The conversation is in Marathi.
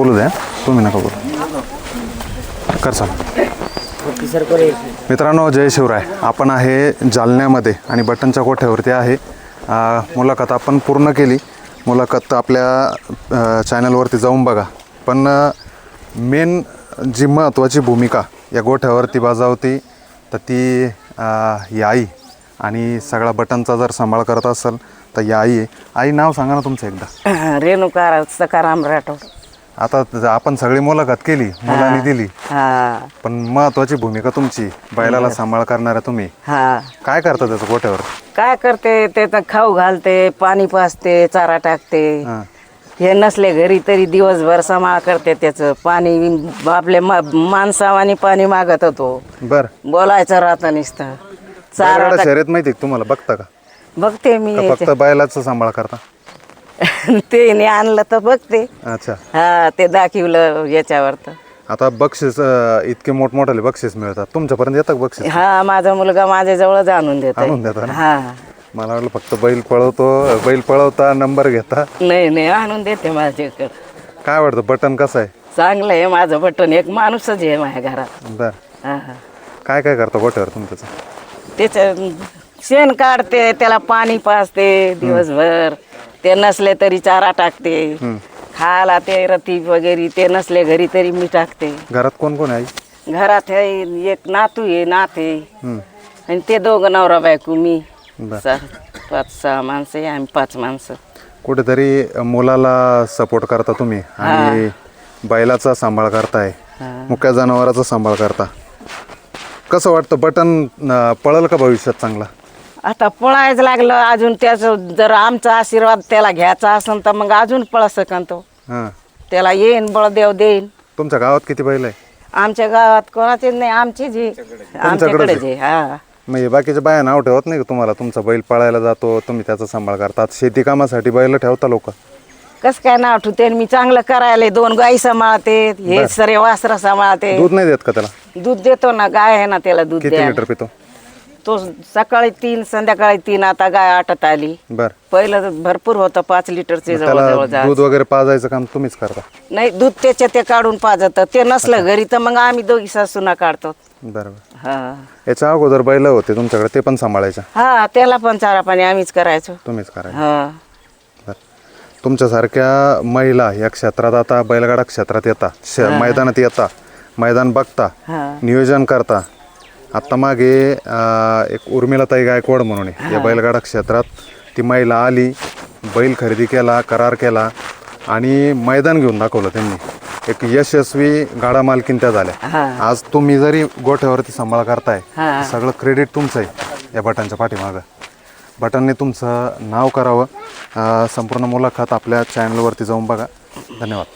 बोलू द्या. तुम्ही नका बोलू. कर चाल. मित्रांनो जय शिवराय. आपण आहे जालन्यामध्ये आणि बटनच्या कोठ्यावरती आहे. मुलाखत आपण पूर्ण केली. मुलाखत आपल्या चॅनलवरती जाऊन बघा. पण मेन जी महत्त्वाची भूमिका या गोठ्यावरती बजावती तर ती याई ही आई आणि सगळा बटनचा जर सांभाळ करत असेल तर याई आई आई नाव सांगा ना तुमचं एकदा. रेणुका सकाराम राठोड. आता आपण सगळी मुलाखत केली मुलांनी दिली हा. पण महत्वाची भूमिका तुमची बैलाला सांभाळ करणाऱ्या तुम्ही. हा. काय करता त्याचं गोठ्यावर काय करते ते तर खाऊ घालते पाणी पाजते चारा टाकते. हां. हे नसले घरी तरी दिवसभर सांभाळ करते त्याचं. पाणी आपल्या मा माणसावानी पाणी मागत होतो. बर. बोलायचं राहतं नुसतं. चारा बैलगाडा शर्यत माहिती का तुम्हाला? बघता का? बघते मी. का फक्त बैलाचा सांभाळ करता? ते ने आणलं तर बघते अच्छा. हा ते दाखवलं याच्यावर तर. आता बक्षीस अं, इतके मोठमोठाले बक्षीस मिळतात. तुमच्यापर्यंत येतं का बक्षीस? हा माझा मुलगा माझ्या जवळच आणून देत आणून देता ना? हा. मला वाटलं फक्त बैल पळवतो बैल पळवता नंबर घेता. नाही नाही आणून देते माझ्याकडे. काय वाटतं बटन कसं आहे? चांगलं आहे माझं बटन एक माणूसच आहे माझ्या घरात. बर. हा, हा. काय काय करता गोठ्यावर तुमच्याचं त्याचं शेण काढते त्याला पाणी पाजते दिवसभर. ते नसले तरी चारा टाकते. खायला ते रती वगैरे ते नसले घरी तरी मी टाकते. घरात कोण कोण आहे? घरात आहे एक नातू आहे नात आहे. आणि ते दोघं नवरा बायको मी. पाच सहा माणसं आहे आम्ही पाच माणसं. कुठेतरी मुलाला सपोर्ट करता तुम्ही आणि बैलाचा सांभाळ करताय. हा. मुक्या जनावराचा सांभाळ करता. कसं वाटतं? बटन पळल का भविष्यात चांगला? आता पळायचं लागलं अजून त्याचं जर आमचा आशीर्वाद त्याला घ्यायचा असेल तर मग अजून पळ सकन तो. हां. त्याला येईन बळदेव देईन. तुमच्या गावात किती बैल आहे? आमच्या गावात कोणाचे नाही आमचे जे आमच्याकडे जे हा. हे बाकीच्या बाया नाव ठेवत नाही का तुम्हाला? तुमचा बैल पळायला जातो तुम्ही त्याचा सांभाळ करतात शेती कामासाठी बैल ठेवता लोक. कस काय नाव ठेवते? मी चांगलं करायला दोन गाई सांभाळते हे सरे वासरा सांभाळते. दूध नाही देत का त्याला? दूध देतो ना गाय आहे ना त्याला दूध किती लिटर पितो? तो सकाळी तीन संध्याकाळी तीन आता गाय आटत आली. बर. पहिलं तर भरपूर होतं पाच लिटरचे त्याला दूध वगैरे पाजायचं काम तुम्हीच करता? नाही दूध त्याच्या ते काढून पाजत. ते नसलं घरी तर मग आम्ही दोघी सासूना काढतो. बरोबर हा. याच्या अगोदर बैल होते तुमच्याकडे ते पण सांभाळायच्या? हा त्याला पण चारा पाणी आम्हीच करायचो. तुम्हीच करायचं. हा. बर. तुमच्यासारख्या महिला या क्षेत्रात आता बैलगाडा क्षेत्रात येता श मैदानात येता मैदान बघता हा. नियोजन करता आत्ता मागे अं, एक उर्मिलाताई गायकवाड म्हणून आहे. या बैलगाडा क्षेत्रात ती महिला आली बैल खरेदी केला करार केला आणि मैदान घेऊन दाखवलं त्यांनी. एक यशस्वी गाडा मालकीन त्या झाल्या. आज तुम्ही जरी गोठ्यावरती सांभाळ करताय हा. सगळं क्रेडिट तुमचं आहे या बटनच्या पाठीमागं. बटनने तुमचं नाव करावं. अं, संपूर्ण मुलाखत आपल्या चॅनलवरती जाऊन बघा. धन्यवाद.